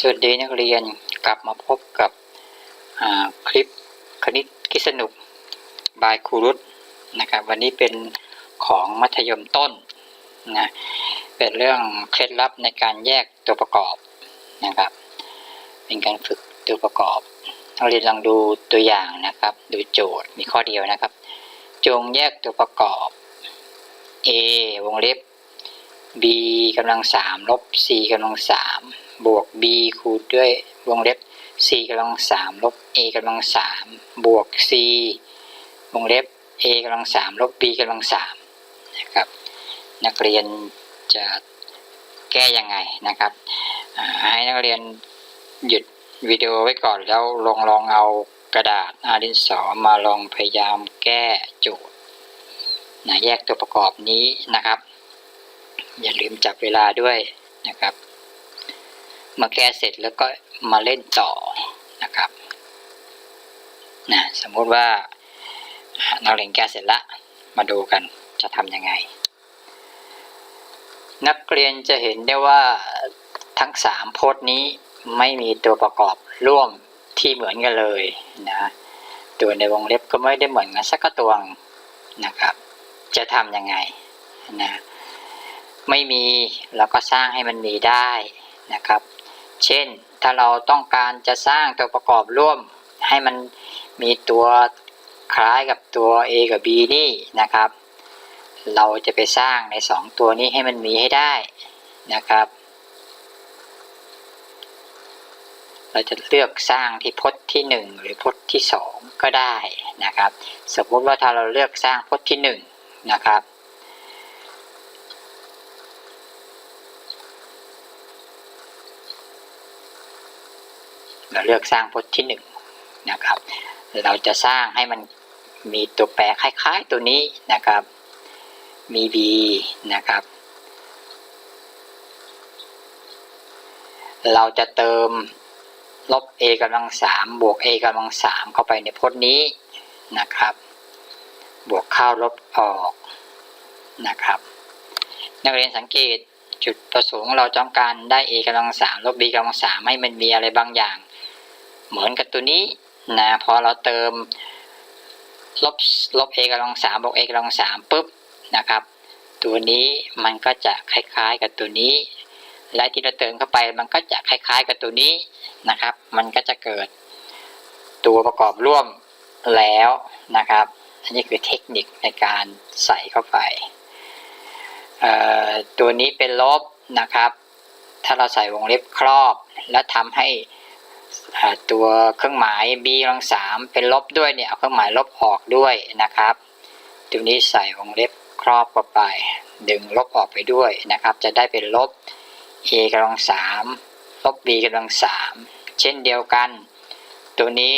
สวัสดีนักเรียนกลับมาพบกับคลิปคณิตคิดสนุกบายครูรุตนะครับ วันนี้เป็นของมัธยมต้นนะเป็นเรื่องเคล็ดลับในการแยกตัวประกอบนะครับ เป็นการฝึกตัวประกอบนักเรียนลองดูตัวอย่างนะครับ ดูโจทย์มีข้อเดียวนะครับ จงแยกตัวประกอบ a วงเล็บ b กำลังสามลบ c กำลังสามบวก b คูณด้วยวงเล็บ c กำลังสามลบ a กำลังสามบวก c วงเล็บ a กำลังสามลบ b กำลังสามนะครับ นักเรียนจะแก้ยังไงนะครับ ให้นักเรียนหยุดวิดีโอไว้ก่อนแล้วลองลองเอากระดาษอาดินสอมาลองพยายามแก้โจทย์นะแยกตัวประกอบนี้นะครับ อย่าลืมจับเวลาด้วยนะครับ มาแก้เสร็จแล้วก็มาเล่นต่อนะครับนะสมมุติว่านักเรียนแก้เสร็จละมาดูกันจะทำยังไง นักเรียนจะเห็นได้ว่าทั้งสามโพจน์นี้ไม่มีตัวประกอบร่วมที่เหมือนกันเลยนะตัวในวงเล็บก็ไม่ได้เหมือนกันสักตัวนะครับ จะทำยังไงนะ ไม่มีเราก็สร้างให้มันมีได้นะครับ เช่นถ้าเราต้องการจะสร้างตัวประกอบร่วม ให้มันมีตัวคล้ายกับตัว A กับ B นี่นะครับ เราจะไปสร้างใน 2 ตัวนี้ให้มันมีให้ได้นะครับ เราจะเลือกสร้างที่พจน์ที่ 1 หรือพจน์ที่ 2 ก็ได้นะครับ สมมติว่าถ้าเราเลือกสร้างพจน์ที่ 1 นะครับ เราเลือกสร้างพจน์ที่หนึ่งนะครับ เราจะสร้างให้มันมีตัวแปรคล้ายๆตัวนี้นะครับ มี b นะครับ เราจะเติมลบ a กำลังสามบวก a กำลังสามเข้าไปในพจน์นี้นะครับ บวกเข้าลบออกนะครับ นักเรียนสังเกตจุดประสงค์เราต้องการได้ a กำลังสามลบ b กำลังสามให้มันมีอะไรบางอย่าง เหมือนกับตัวนี้นะพอเราเติมลบลบ a กำลังสามบวก a กำลังสามปุ๊บนะครับ ตัวนี้มันก็จะคล้ายๆกับตัวนี้ และที่เราเติมเข้าไปมันก็จะคล้ายๆกับตัวนี้นะครับ มันก็จะเกิดตัวประกอบร่วมแล้วนะครับ อันนี้คือเทคนิคในการใส่เข้าไป ตัวนี้เป็นลบนะครับ ถ้าเราใส่วงเล็บครอบ และทำให้ ตัวเครื่องหมาย b กำลังสามเป็นลบด้วยเนี่ยเอาเครื่องหมายลบออกด้วยนะครับ ตัวนี้ใส่วงเล็บครอบเข้าไป ดึงลบออกไปด้วยนะครับ จะได้เป็นลบ a กำลังสามลบ b กำลังสามเช่นเดียวกัน ตัวนี้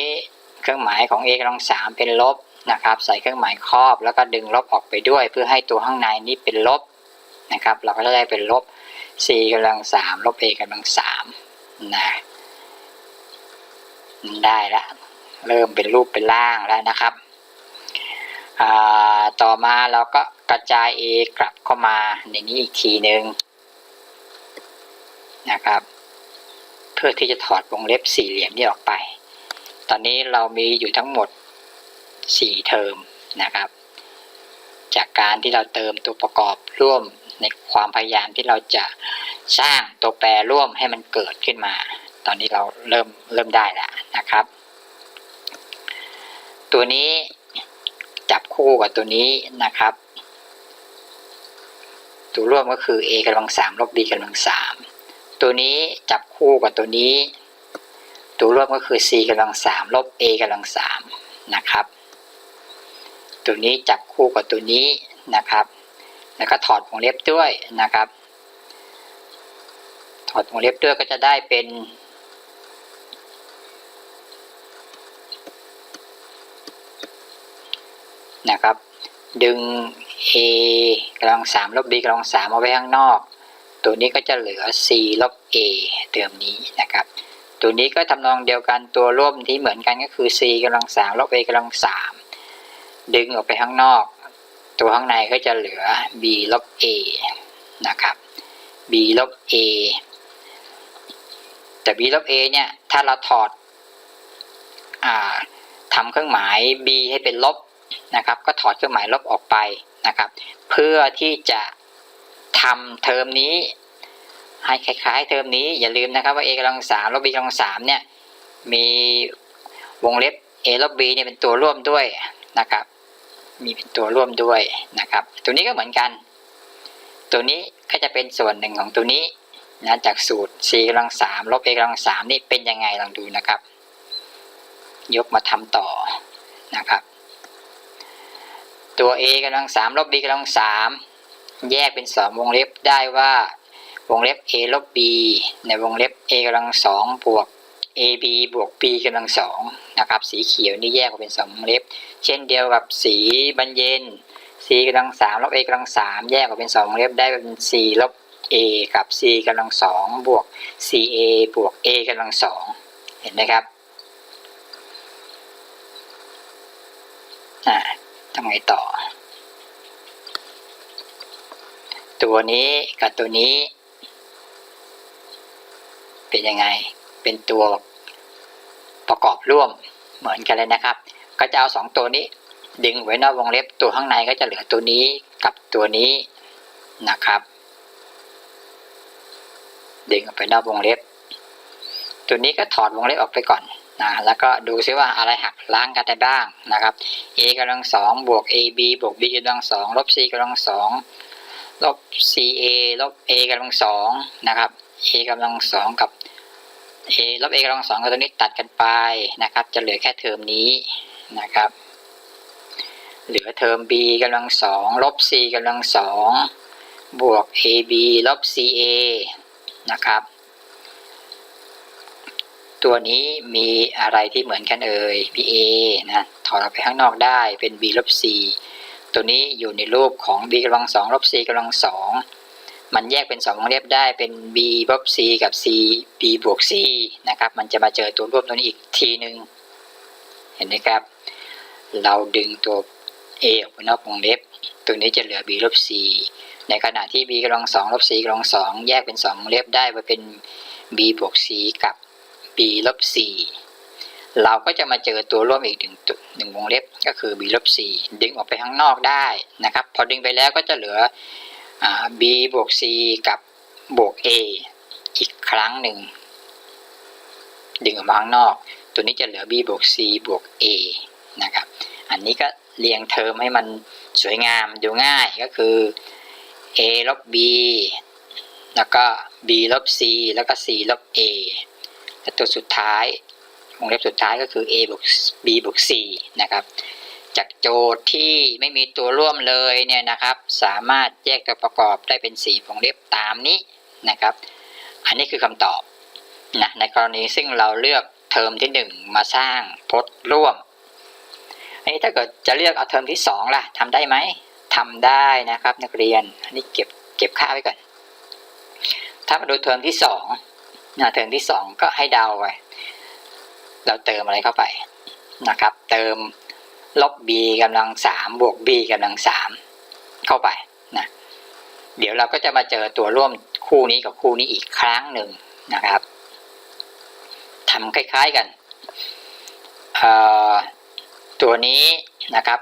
เครื่องหมายของ a กำลังสามเป็นลบนะครับ ใส่เครื่องหมายครอบแล้วก็ดึงลบออกไปด้วย เพื่อให้ตัวข้างในนี้เป็นลบนะครับ เราก็จะได้เป็นลบ c กำลังสามลบ a กำลังสามนะ ได้แล้วเริ่มเป็นรูปเป็นร่างแล้วนะครับ ต่อมาเราก็กระจาย a กลับเข้ามาในนี้อีกทีหนึ่งนะครับ เพื่อที่จะถอดวงเล็บสี่เหลี่ยมนี้ออกไป ตอนนี้เรามีอยู่ทั้งหมดสี่เทอมนะครับ จากการที่เราเติมตัวประกอบร่วมในความพยายามที่เราจะสร้างตัวแปรร่วมให้มันเกิดขึ้นมา ตอนนี้เราเริ่มเริ่มได้แล้ว นะครับ ตัวนี้จับคู่กับตัวนี้นะครับ ตัวร่วมก็คือ a กำลังสามลบ b กำลังสามตัวนี้จับคู่กับตัวนี้ ตัวร่วมก็คือ c กำลังสามลบ a กำลังสามนะครับ ตัวนี้จับคู่กับตัวนี้นะครับ แล้วก็ถอดวงเล็บด้วยนะครับ ถอดวงเล็บด้วยก็จะได้เป็น นะครับ ดึง a กำลังสามลบ b กำลังสามเอาไว้ข้างนอก ตัวนี้ก็จะเหลือ c ลบ a เติมนี้นะครับ ตัวนี้ก็ทำนองเดียวกันตัวร่วมที่เหมือนกันก็คือ c กำลังสามลบ a กำลังสามดึงออกไปข้างนอก ตัวข้างในก็จะเหลือ b ลบ a นะครับ b ลบ a แต่ b ลบ a เนี่ย ถ้าเราถอดอ่าทำเครื่องหมาย b ให้เป็นลบ นะครับ ก็ถอดเครื่องหมายลบออกไปนะครับ เพื่อที่จะทำเทอมนี้ ให้คล้ายๆ เทอมนี้อย่าลืมนะครับว่า a กำลังสามลบ b กำลังสามเนี่ยมีวงเล็บ a ลบ b เนี่ยเป็นตัวร่วมด้วยนะครับ มีเป็นตัวร่วมด้วยนะครับ ตัวนี้ก็เหมือนกัน ตัวนี้ก็จะเป็นส่วนหนึ่งของตัวนี้นะจากสูตร c กำลังสามลบ a กำลังสามนี่เป็นยังไงลองดูนะครับ ยกมาทำต่อนะครับ ตัว a กำลังสามลบ b กำลังสามแยกเป็นสองวงเล็บได้ว่าวงเล็บ a ลบ b ในวงเล็บ a กำลังสองบวก ab บวก b กำลังสองนะครับสีเขียวนี่แยกออกเป็นสองวงเล็บ เช่นเดียวกับสีบรรเย็น c กำลังสามลบ a กำลังสามแยกออกเป็นสองวงเล็บได้เป็น c ลบ a กับ c กำลังสองบวก ca บวก a กำลังสองเห็นไหมครับอ่า ทำไงต่อ ตัวนี้กับตัวนี้ เป็นยังไง เป็นตัวประกอบร่วมเหมือนกันเลยนะครับ ก็จะเอาสองตัวนี้ ดึงไว้นอกวงเล็บตัวข้างในก็จะเหลือตัวนี้กับตัวนี้นะครับ ดึงออกไปนอกวงเล็บ ตัวนี้ก็ถอดวงเล็บออกไปก่อน นะแล้วก็ดูซิว่าอะไรหักล้างกันได้บ้างนะครับ a กำลังสองบวก ab บวก b กำลังสองลบ c กำลังสองลบ ca ลบ a กำลังสองนะครับ a กำลังสองกับ a ลบ a กำลังสองกับตัวนี้ตัดกันไปนะครับ จะเหลือแค่เทอมนี้นะครับ เหลือเทอม b กำลังสองลบ c กำลังสองบวก ab ลบ ca นะครับ ตัวนี้มีอะไรที่เหมือนกันเอ่ย b a นะถอดออกไปข้างนอกได้เป็น b ลบ c ตัวนี้อยู่ในรูปของ b กำลังสองลบ c กำลังสองมันแยกเป็นสองวงเล็บได้เป็น b ลบ c กับ c b บวก c นะครับมันจะมาเจอตัวร่วมตัวนี้อีกทีหนึ่งเห็นไหมครับ เราดึงตัว a ออกไปนอกวงเล็บ ตัวนี้จะเหลือ b ลบ c ในขณะที่ b กำลังสองลบ c กำลังสองแยกเป็นสองวงเล็บได้ว่าเป็น b บวก c กับ b ลบ c เราก็จะมาเจอตัวร่วมอีกหนึ่งวหนึ่งวงเล็บก็คือ b ลบ c ดึงออกไปข้างนอกได้นะครับ พอดึงไปแล้วก็จะเหลือ b บวก c กับบวก a อีกครั้งหนึ่ง ดึงออกมาข้างนอก ตัวนี้จะเหลือ b บวก c บวก a นะครับ อันนี้ก็เรียงเทอมให้มันสวยงามดูง่ายก็คือ a ลบ b แล้วก็ b ลบ c แล้วก็ c ลบ a และตัวสุดท้ายวงเล็บสุดท้ายก็คือ a บวก b บวก c นะครับ จากโจทย์ที่ไม่มีตัวร่วมเลยเนี่ยนะครับ สามารถแยกตัวประกอบได้เป็น4วงเล็บตามนี้นะครับ อันนี้คือคำตอบนะในกรณีซึ่งเราเลือกเทอมที่ 1 มาสร้างพจน์ร่วมอันนี้ถ้าเกิดจะเลือกเอาเทอมที่ 2 ล่ะทำได้ไหมทำได้นะครับนักเรียน อันนี้เก็บเก็บค่าไว้ก่อน ถ้ามาดูเทอมที่ 2 นะเทอมที่2ก็ให้เดาไว้เราเติมอะไรเข้าไปนะครับ เติมลบ b กำลังสามบวก b กำลังสามเข้าไปนะเดี๋ยวเราก็จะมาเจอตัวร่วมคู่นี้กับคู่นี้อีกครั้งหนึ่งนะครับทำคล้ายๆกันตัวนี้นะครับ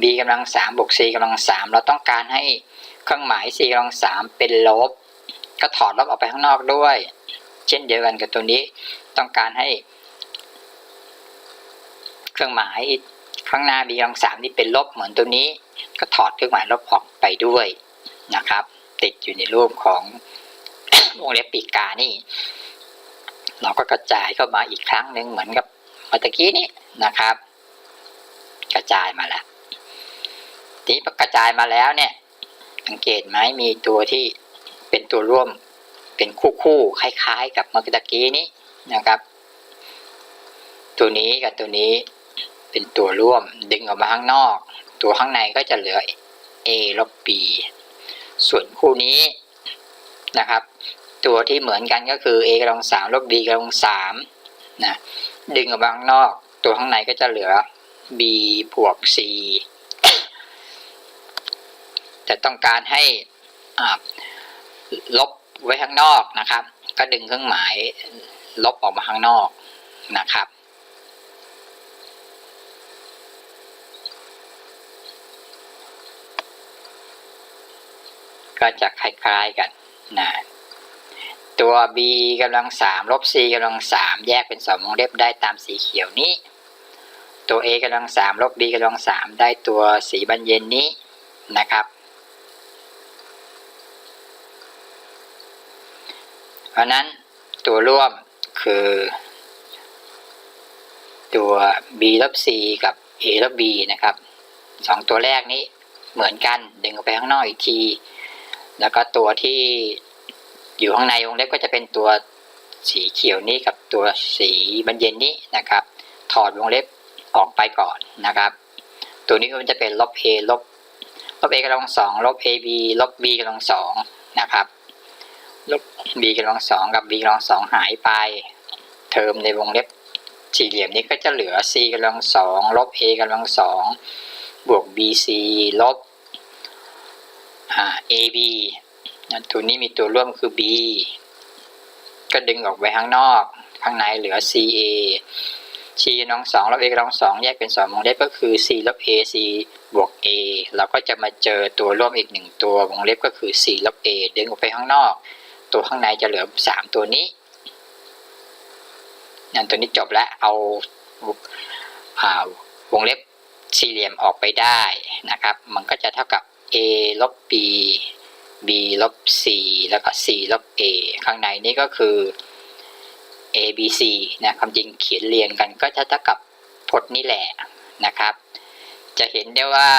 b กำลังสามบวก c กำลังสามเราต้องการให้เครื่องหมาย c กำลังสามเป็นลบ ก็ถอดลบออกไปข้างนอกด้วย เช่นเดียวกันกับตัวนี้ต้องการให้ เครื่องหมายข้างหน้า b กำลังสามนี่เป็นลบเหมือนตัวนี้ ก็ถอดเครื่องหมายลบออกไปด้วยนะครับ ติดอยู่ในรูปของวงเล็บปีกกานี่ เราก็กระจายเข้ามาอีกครั้งหนึ่งเหมือนกับเมื่อกี้นี้นะครับ กระจายมาแล้วทีนี้กระจายมาแล้วเนี่ยสังเกตไหมมีตัวที่เป็นตัวร่วม เป็นคู่คู่คล้ายๆ กับเมื่อกี้นี้นะครับ ตัวนี้กับตัวนี้เป็นตัวร่วมดึงออกมาข้างนอก ตัวข้างในก็จะเหลือ a ลบ b ส่วนคู่นี้นะครับ ตัวที่เหมือนกันก็คือ a กำลังสามลบ b กำลังสามนะดึงออกมาข้างนอก ตัวข้างในก็จะเหลือ b บวก c แต่ต้องการให้ลบ ไว้ข้างนอกนะครับ ก็ดึงเครื่องหมาย ลบออกมาข้างนอกนะครับ ก็จะคล้ายๆกันนะตัว b กำลังสามลบ c กำลังสามแยกเป็นสองวงเล็บได้ตามสีเขียวนี้ ตัว a กำลังสามลบ b กำลังสามได้ตัวสีบรรเย็นนี้นะครับ เพราะนั้นตัวร่วมคือ ตัว b ลบ c กับ a ลบ b นะครับสองตัวแรกนี้เหมือนกันดึงออกไปข้างนอกอีกที แล้วก็ตัวที่อยู่ข้างในวงเล็บก็จะเป็นตัวสีเขียวนี้กับตัวสีบรรเย็นนี้นะครับ ถอดวงเล็บออกไปก่อนนะครับ ตัวนี้มันจะเป็นลบ a ลบลบ a กำลังสองลบ ab ลบ b กำลังสองนะครับ ลบ b กำลังสองกับ b กำลังสองหายไป เทอมในวงเล็บสี่เหลี่ยมนี้ก็จะเหลือ c กำลังสองลบ a กำลังสองบวก bc ลบ ab ตัวนี้มีตัวร่วมคือ b ก็ดึงออกไปข้างนอก ข้างในเหลือ ca c กำลังสองลบ a กำลังสองแยกเป็นสองวงเล็บก็คือ c ลบ a c บวก a เราก็จะมาเจอตัวร่วมอีกหนึ่งตัววงเล็บก็คือ c ลบ a ดึงออกไปข้างนอก ตัวข้างในจะเหลือสามตัวนี้นั่นตัวนี้จบแล้วเอาอาวงเล็บสี่เหลี่ยมออกไปได้นะครับ มันก็จะเท่ากับ a ลบ b b ลบ c แล้วก็ c ลบ a ข้างในนี้ก็คือ a b c นะความจริงเขียนเรียงกันก็จะเท่ากับพจน์นี้แหละนะครับ จะเห็นได้ว่า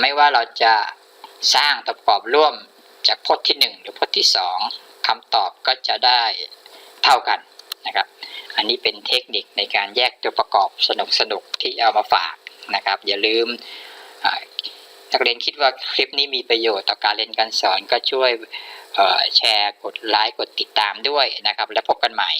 ไม่ว่าเราจะสร้างตัวประกอบร่วม จากพจน์ที่ 1 หรือพจน์ที่ 2คำตอบก็จะได้เท่ากันนะครับ อันนี้เป็นเทคนิคในการแยกตัวประกอบสนุกๆที่เอามาฝากนะครับ อย่าลืมนักเรียนคิดว่าคลิปนี้มีประโยชน์ต่อการเรียนการสอนก็ช่วยแชร์กดไลค์กดติดตามด้วยนะครับ แล้วพบกันใหม่